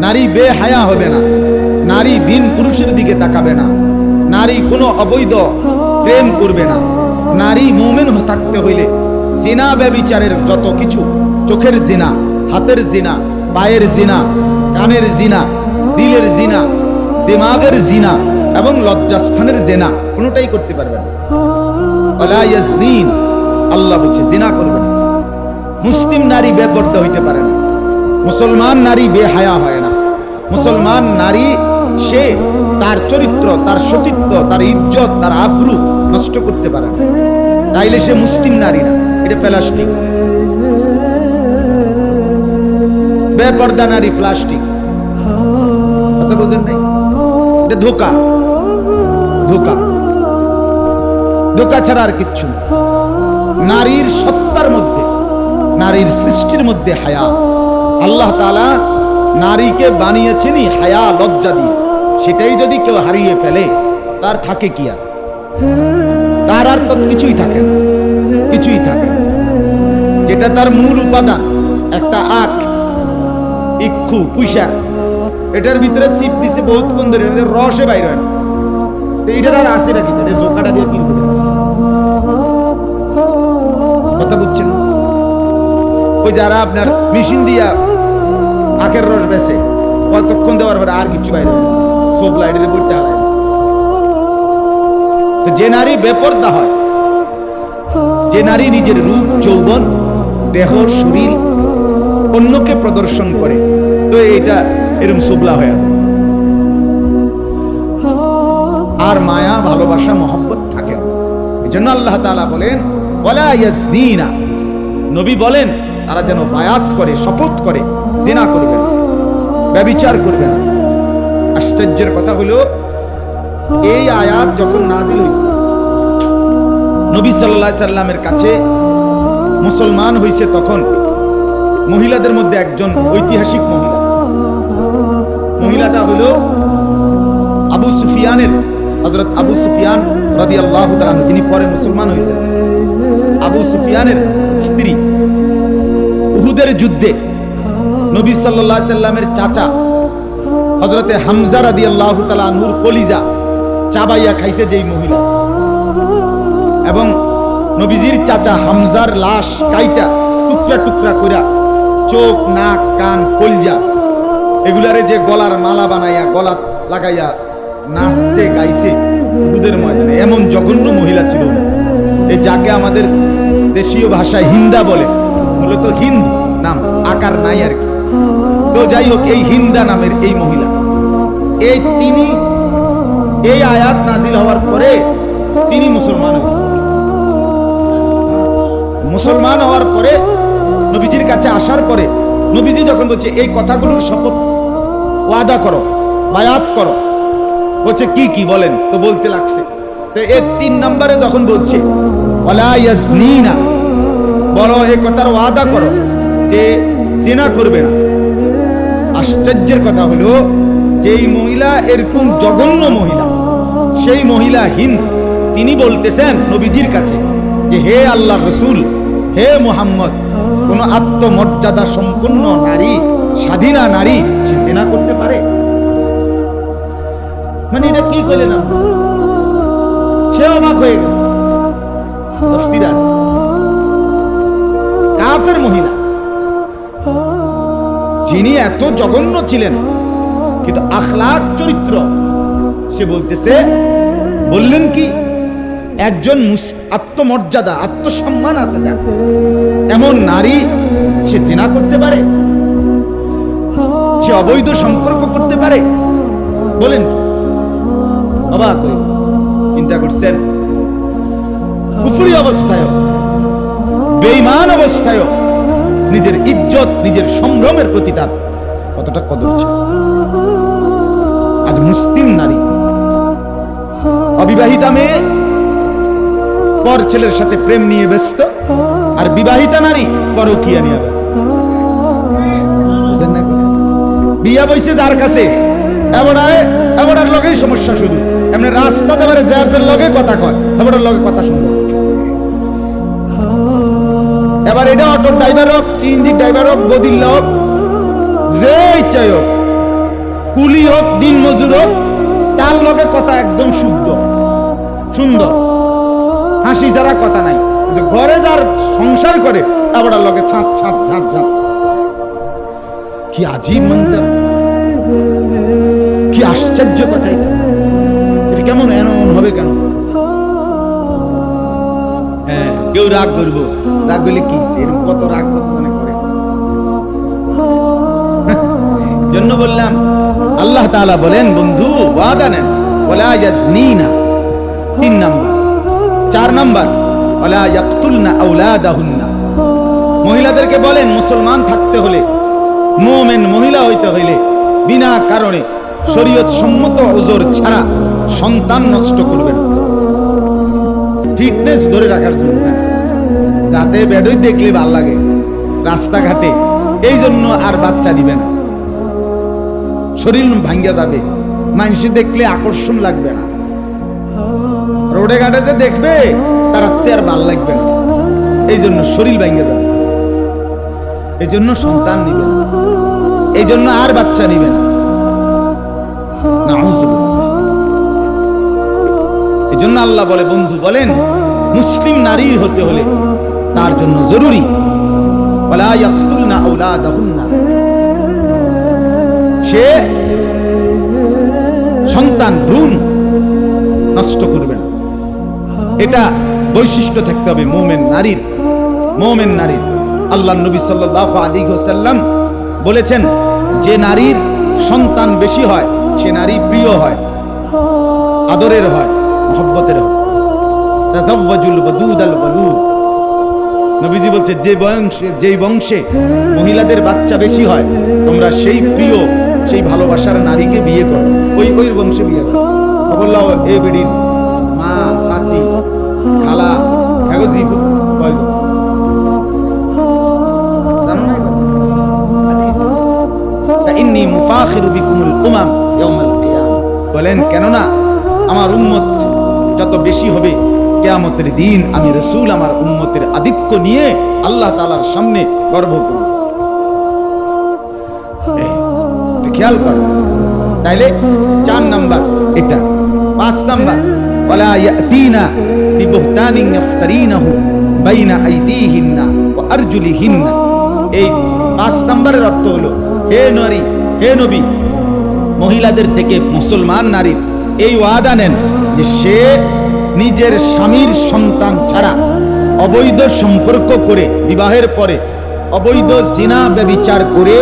নারী বেহায়া হবে না। নারী বিন পুরুষের দিকে তাকাবে না। নারী কোনো অবৈধ প্রেম করবে না। নারী মোমেন থাকতে হইলে জিনা ব্যবিচারের যত কিছু, চোখের জিনা, হাতের জিনা, পায়ের জিনা, কানের জিনা, দিলের জিনা, দিমাগের জিনা এবং লজ্জাস্থানের জেনা কোনোটাই করতে পারবে না। আল্লাহ বলছে, জিনা করবে না। মুসলিম নারী বেপর্দা হইতে পারে না। মুসলমান নারী বেহায়া হয় না। মুসলমান নারী, সে তার চরিত্র, তার সতীত্ব, তার ইজ্জত, তার আব্রু নষ্ট করতে পারে না। তাইলে সে মুসলিম নারী না। এটা প্লাস্টিক। বেপর্দা নারী প্লাস্টিক। বুঝেন নাই? এটা ধোকা। ধোকা। ধোকা ছাড়া আর কিচ্ছু নারীর সত্তার মধ্যে, নারীর সৃষ্টির মধ্যে হায়া। আল্লাহ তালা নারীকে বানিয়েছেনই হায়া লজ্জা দিয়ে। সেটাই যদি কেউ হারিয়ে ফেলে, তার থাকে কি আর? তার আর তো কিছুই থাকে না, কিছুই থাকে যেটা তার মূল উপাদান, একটা আখ, ইক্ষু, পুইশাক। এটার ভিতরে চিপ দিছে বহুত কোন ধরে এটার রসে বাইর হয় না। তো এটার আর আসে নাকি? এটা জোকাটা দিয়ে কিনবে কথা বুঝছেন? ওই যারা আপনার মেশিন দিয়া আখের রস বেছে কতক্ষণ দেওয়ার পরে আর কিছু বাইরে সব লাইটের বইটা হারায় তো যে নারী বেপর্দা হয়, যে নারী নিজের রূপ, যৌবন, দেহ, শরীর অন্যকে প্রদর্শন করে, তো এটা এরকম সুবলা হয়ে। আর মায়া, ভালোবাসা, মহব্বত থাকে না। এই জন্য আল্লাহ তাআলা বলেন, ওয়ালা ইয়াজনিনা নবী বলেন, তারা যেন বায়াত করে, শপথ করে জিনা করবে না ব্যবিচার করবে না। আশ্চর্যের কথা হলো, এই আয়াত যখন নাজিল হয়েছে নবী আলাইহি সাল্লামের কাছে মুসলমান হয়েছে তখন মহিলাদের মধ্যে একজন ঐতিহাসিক মহিলা। মহিলাটা হলো আবু সুফিয়ানের, হযরত আবু সুফিয়ান রাদিয়াল্লাহু তাআলা যিনি পরে মুসলমান হয়েছেন আবু সুফিয়ানের স্ত্রী উহুদের যুদ্ধে নবী আলাইহি সাল্লামের চাচা, হযরতে হামজা রাদিয়াল্লাহু তাআলা আনহুর কলিজা চাবাইয়া খাইছে যেই মহিলা এবং নবীজির চাচা হামজার লাশ কাইটা টুকরা টুকরা কইরা চোখ, নাক, কান, কলজা, এগুলারে যে গলার মালা বানাইয়া, গলা লাগাইয়া নাচছে, গাইছে দুধের ময়দানে, এমন জঘন্য মহিলা ছিল। এই যাকে আমাদের দেশীয় ভাষায় হিন্দা বলে, মূলত হিন্দ, নাম আকার নাই আর কি তো যাই হোক, এই হিন্দা নামের এই মহিলা। এই তিনি এই আয়াত নাজিল হওয়ার পরে তিনি মুসলমান মুসলমান হওয়ার পরে নবীজির কাছে আসার পরে নবীজি যখন বলছে, এই কথাগুলোর শপথ ওয়াদা করো, বায়াত করো। বলছে, কি কি বলেন? তো বলতে লাগছে। তো এর তিন নম্বরে যখন বলছে বলো এই কথার ওয়াদা করো যে জেনা করবে না। আশ্চর্যের কথা হলো যে এই মহিলা এরকম জঘন্য মহিলা, সেই মহিলা হিন্দ তিনি বলতেছেন নবীজির কাছে যে, হে আল্লাহ রসুল, হে মুহাম্মদ, কোন আত্মমর্যাদা সম্পন্ন নারী, স্বাধীনা নারী, সে জেনা করতে পারে? মানে এটা কি করলেন না? সে অবাক হয়ে গেছে। কাফের মহিলা যিনি এত জঘন্য ছিলেন, কিন্তু আখলাক চরিত্র, সে বলতেছে, বললেন কি, একজন আত্মমর্যাদা, আত্মসম্মান আছে যার। এমন নারী সে জিনা করতে পারে? সে অবৈধ সম্পর্ক করতে পারে? বলেন? অবাক চিন্তা করছেন। অবস্থায় নিজের ইজ্জত, নিজের সম্ভ্রমের প্রতি তার কতটা কদর ছিল। আজ মুসলিম নারী, অবিবাহিতা মেয়ে, পর ছেলের সাথে প্রেম নিয়ে ব্যস্ত, আর বিবাহিতা নারী পরকিয়া নিয়ে ব্যস্ত? বিয়া বইছে যার কাছে এবারে এবারের লগেই সমস্যা শুধু। এমনি রাস্তাতে পারে যাদের লগে কথা কয় ড্রাইভার হোক, সিএনজি ড্রাইভার হোক বদিল্লা হোক, যে ইচ্ছাই হোক, কুলি হোক দিন মজুর হোক, তার লগে কথা একদম শুদ্ধ। সুন্দর। হাসি যারা কথা নাই। ঘরে যার সংসার করে তারপর লগে ছাঁত ছাঁত ছাঁত ছাঁত কি আজীব মঞ্জার কি আশ্চর্য কথা এটা কেমন এমন হবে কেন? কেউ রাগ করব। রাগ করলে কি? কত রাগ, কত জনে করে? জন্য বললাম, আল্লাহ তাআলা বলেন, বন্ধু, ওয়াদা নেন। তিন নাম্বার। চার নাম্বার মহিলাদেরকে বলেন, মুসলমান থাকতে হলে, মুমিন মহিলা হইতে হইলে, বিনা কারণে শরীয়ত সম্মত ওজোর ছাড়া সন্তান নষ্ট করবেন ফিটনেস ধরে রাখার জন্য। যাতে বেডই দেখলে ভালো লাগে, রাস্তাঘাটে। এই জন্য আর বাচ্চা নিবে না। শরীর ভাঙ্গা যাবে মানুষ দেখলে আকর্ষণ লাগবে না। রোডে ঘাটে যে দেখবে, তার আত্মীয় আর ভালো লাগবে না। এই জন্য শরীর ভাঙ্গা যাবে। এই জন্য সন্তান নিবে না। এই জন্য আর বাচ্চা নিবে না। এই জন্য আল্লাহ বলে, বন্ধু বলেন, মুসলিম নারী হতে হলে তার জন্য জরুরি। সে সন্তান ভ্রূণ নষ্ট করবে না। এটা বৈশিষ্ট্য থাকতে হবে মোমেন নারীর মোমেন নারীর। আল্লাহ নবী সাল্লাল্লাহু আলাইহি ওয়াসাল্লাম বলেছেন, যে নারীর সন্তান বেশি হয়, সে নারী প্রিয় হয়, আদরের হয়, মহব্বতের হয়। আল ওয়ালুদ নবীজি বলছে, যে বংশে, যেই বংশে মহিলাদের বাচ্চা বেশি হয়, তোমরা সেই প্রিয়, সেই ভালোবাসার নারীকে বিয়ে করো ওই ওই বংশে বিয়ে করো বললাম এ বেডির মা শাসি খালা? হাদিস। ইন্নী মুফাখিরু বিকুমুল উমাম ইয়াউমাল কিয়ামah বলেন, কেননা আমার উম্মত যত বেশি হবে কেয়ামতের দিন আমি রসুল আমার উম্মতের আধিক্য নিয়ে আল্লাহ তাআলার সামনে গর্ব করব খেয়াল করো। তাইলে চার নাম্বার এটা। পাঁচ নাম্বার মহিলাদের থেকে মুসলমান নারী, এই ওয়াদা নেন যে সে নিজের স্বামীর সন্তান ছাড়া অবৈধ সম্পর্ক করে বিবাহের পরে অবৈধ জিনা ব্যবিচার করে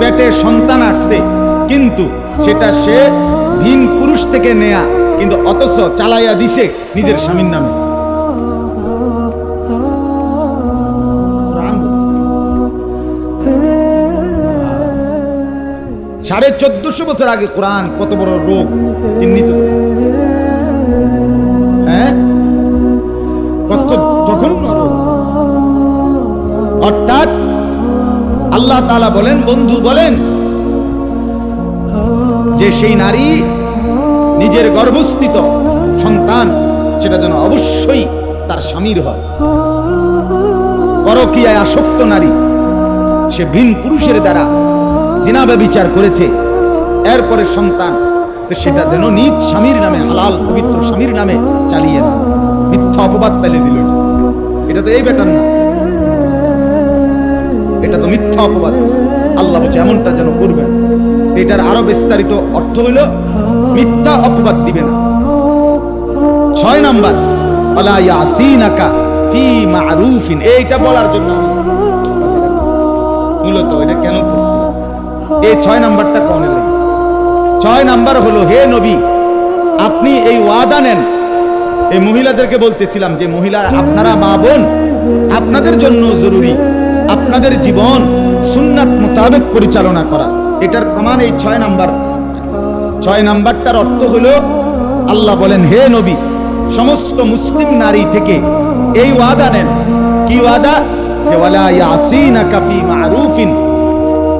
পেটে সন্তান আসছে। কিন্তু সেটা সে ভিন পুরুষ থেকে নেয়া, কিন্তু অথচ চালাইয়া দিছে নিজের স্বামীর নামে। সাড়ে চোদ্দশো বছর আগে কোরআন কত বড় রোগ চিহ্নিত আল্লাহ তাআলা বলেন, বন্ধু বলেন, যে সেই নারী নিজের গর্ভস্থিত সন্তান, সেটা যেন অবশ্যই তার স্বামীর হয়। পরকীয়ায় আসক্ত নারী, সে ভিন পুরুষের দ্বারা জিনাবে বিচার করেছে, এরপরে সন্তান, তো সেটা যেন নিজ স্বামীর নামে, হালাল, পবিত্র স্বামীর নামে চালিয়ে না মিথ্যা অপবাদ তালে দিল। এটা। তো এই বেটার না। এটা তো মিথ্যা অপবাদ। আল্লাহ বলছে, এমনটা যেন করবে না এটার আরও বিস্তারিত অর্থ হইল, মিথ্যা অপবাদ দিবে না। ছয় নাম্বার এইটা বলার জন্য মূলত এটা কেন করছি? এই ছয় নাম্বারটা লাগে ছয় নাম্বার হলো, হে নবী, আপনি এই ওয়াদা নেন। এই মহিলাদেরকে বলতেছিলাম যে মহিলা আপনারা মা বোন, আপনাদের জন্য জরুরি আপনাদের জীবন সুন্নাত মোতাবেক পরিচালনা করা। এটার প্রমাণ এই ছয় নাম্বার। ছয় নাম্বারটার অর্থ হলো, আল্লাহ বলেন, হে নবী, সমস্ত মুসলিম নারী থেকে এই ওয়াদা নেন। কি ওয়াদা? যে, ওয়ালা ইয়াসিনাকা ফি মারুফিন।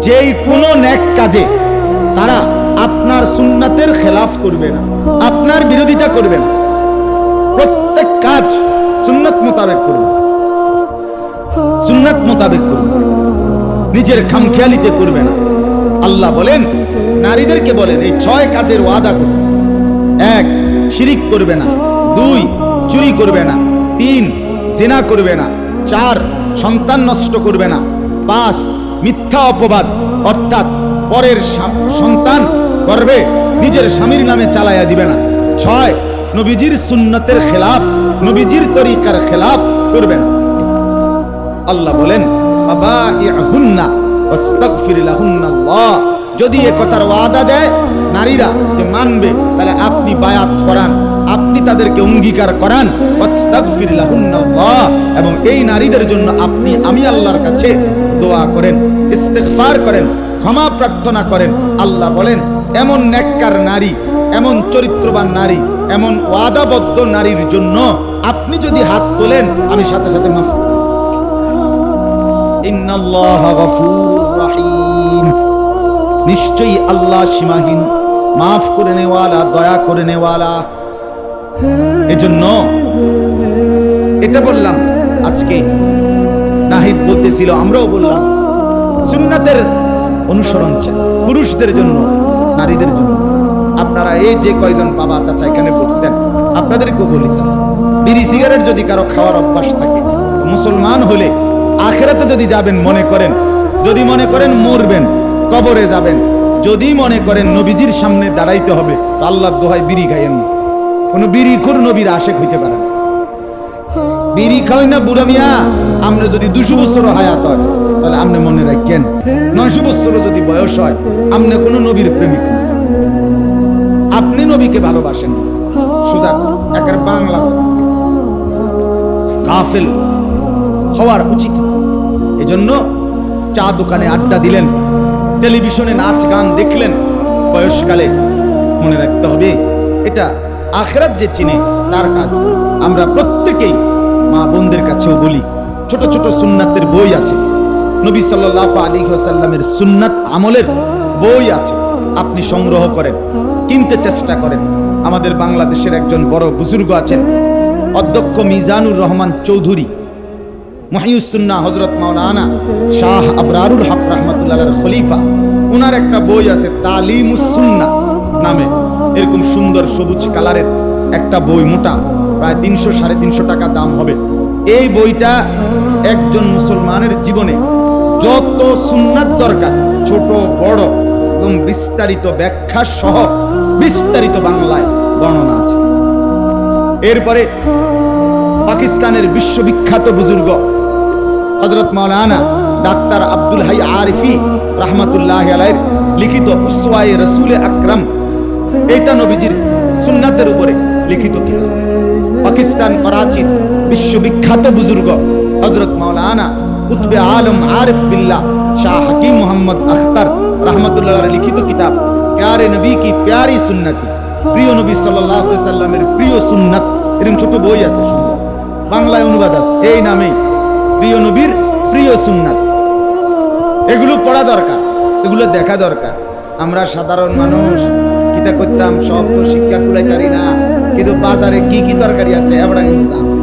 যেই কোনো নেক কাজে তারা আপনার সুন্নাতের খেলাফ করবে না, আপনার বিরোধিতা করবে না। প্রত্যেক কাজ সুন্নাত মোতাবেক করবে। সুন্নাত মোতাবেক করবে নিজের খামখেয়ালিতে করবে না। আল্লাহ বলেন, নারীদেরকে বলেন, এই ছয় কাজের ওয়াদা করুন। এক, শিরিক করবে না। দুই, চুরি করবে না। তিন, জেনা করবে না। চার, সন্তান নষ্ট করবে না। পাঁচ, মিথ্যা অপবাদ। অর্থাৎ পরের সন্তান করবে নিজের স্বামীর নামে চালাইয়া দিবে না। ছয়, নবীজির সুন্নতের খেলাফ, নবীজির তরিকার খেলাফ করবে না। আল্লাহ বলেন যদি এ কথার ওয়াদা দেয় নারীরা যে মানবে, তাহলে আপনি বায়াত করান, আপনি তাদেরকে অঙ্গীকার করান এবং এই নারীদের জন্য আপনি, আমি আল্লাহর কাছে দোয়া করেন, ইস্তেগফার করেন, ক্ষমা প্রার্থনা করেন। আল্লাহ বলেন, এমন নেককার নারী, এমন চরিত্রবান নারী, এমন ওয়াদাবদ্ধ নারীর জন্য আপনি যদি হাত তোলেন, আমি সাথে সাথে মাফ নিশ্চয়ই আল্লাহ সীমাহীন, মাফ করে নেওয়ালা, দয়া করে নেওয়ালা। এজন্য এটা বললাম আজকে। নাহিদ বলতেছিল, আমরাও বললাম, সুন্নাতের অনুসরণ চাই, পুরুষদের জন্য, নারীদের জন্য। আপনারা এই যে কয়জন বাবা চাচা এখানে বসছেন, আপনাদেরকেও বলি চাচা, বিড়ি, সিগারেট যদি কারও খাওয়ার অভ্যাস থাকে মুসলমান হলে আখেরাতে যদি যাবেন, মনে করেন, যদি মনে করেন মরবেন, কবরে যাবেন, যদি মনে করেন নবীজির সামনে দাঁড়াইতে হবে, তো আল্লাহর দোহাই বিড়ি খাইয়েন না। কোনো বিড়ি খুর নবীর আশেক হইতে পারে না। বিড়ি খাওয়াই না, বুড়া মিয়া আমরা যদি দুশো বছর হায়াত হয়, তাহলে আপনি মনে রাখেন, নয়শো বছর যদি বয়স হয় আপনি কোনো নবীর প্রেমিক আপনি নবীকে ভালোবাসেন। সুজা একের বাংলা। কাফেল। হওয়ার উচিত। এজন্য চা দোকানে আড্ডা দিলেন, টেলিভিশনে নাচ গান দেখলেন, বয়সকালে মনে রাখতে হবে, এটা আখরাত যে চিনে, তার কাজ আমরা প্রত্যেকেই মা বোনদের কাছেও বলি, ছোট ছোট সুন্নাতের বই আছে। নবী সাল্লাহ আলী সাল্লামের সুন্নাত আমলের বই আছে, আপনি সংগ্রহ করেন, কিনতে চেষ্টা করেন। আমাদের বাংলাদেশের একজন বড় বুজুর্গ আছেন, অধ্যক্ষ মিজানুর রহমান চৌধুরী। মহিউসুন্না হজরত মাওলানা শাহ আবরারুল হক রহমতুল্লাহ খলিফা। ওনার একটা বই আছে তালিমুসুন্না নামে। এরকম সুন্দর সবুজ কালারের একটা বই মোটা, প্রায় তিনশো সাড়ে তিনশো টাকা দাম হবে। এই বইটা একজন মুসলমানের জীবনে যত সুন্নাত দরকার, ছোট, বড় এবং বিস্তারিত ব্যাখ্যা সহ বিস্তারিত বাংলায় বর্ণনা আছে। এরপরে পাকিস্তানের বিশ্ববিখ্যাত বুজুর্গ হজরত মাওলানা ডাক্তার আব্দুল হাই আরিফি রহমতুল্লাহ আলাইর লিখিত উসওয়ায়ে রসুলে আকরাম। এটা নবীজির সুন্নাতের উপরে লিখিত কিতাব। পাকিস্তান করাচির বিশ্ববিখ্যাত বুজুর্গ হজরত মাওলানা কুতবে আলম আরিফ বিল্লাহ শাহ হাকিম মোহাম্মদ আখতার রহমতুল্লাহ লিখিত কিতাব। প্যারে নবী কি প্যারি সুন্নতি? প্রিয় নবী সাল্লাহ সাল্লামের প্রিয় সুন্নাত। এরকম ছোট বই আছে বাংলায় অনুবাদ আছে, এই নামেই। প্রিয় নবীর প্রিয় সুন্নাত। এগুলো পড়া দরকার, এগুলো দেখা দরকার। আমরা সাধারণ মানুষ কিতা করতাম, সব তো শিক্ষা কুলাইতারি না। কিন্তু বাজারে কি কি তরকারি আছে আমরা কিন্তু জানি।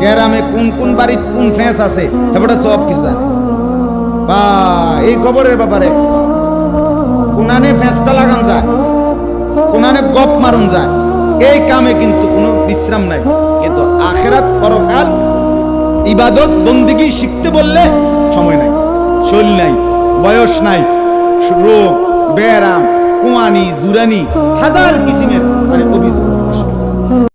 গ্রামে কোন কোন বাড়িতে কোন ফেঁস আছে এবারে সব কিছু জানি। বা, এই খবরের ব্যাপারে। কোনানে ফেঁসটা লাগান যায়, কোনানে গপ মারুন যায়। এই কামে কিন্তু কোনো বিশ্রাম নাই। কিন্তু আখেরাত পরকাল ইবাদত বন্দিগি শিখতে বললে সময় নাই শরীর নাই, বয়স নাই, রোগ ব্যারাম কুয়ানি জুরানি, হাজার কিসিমের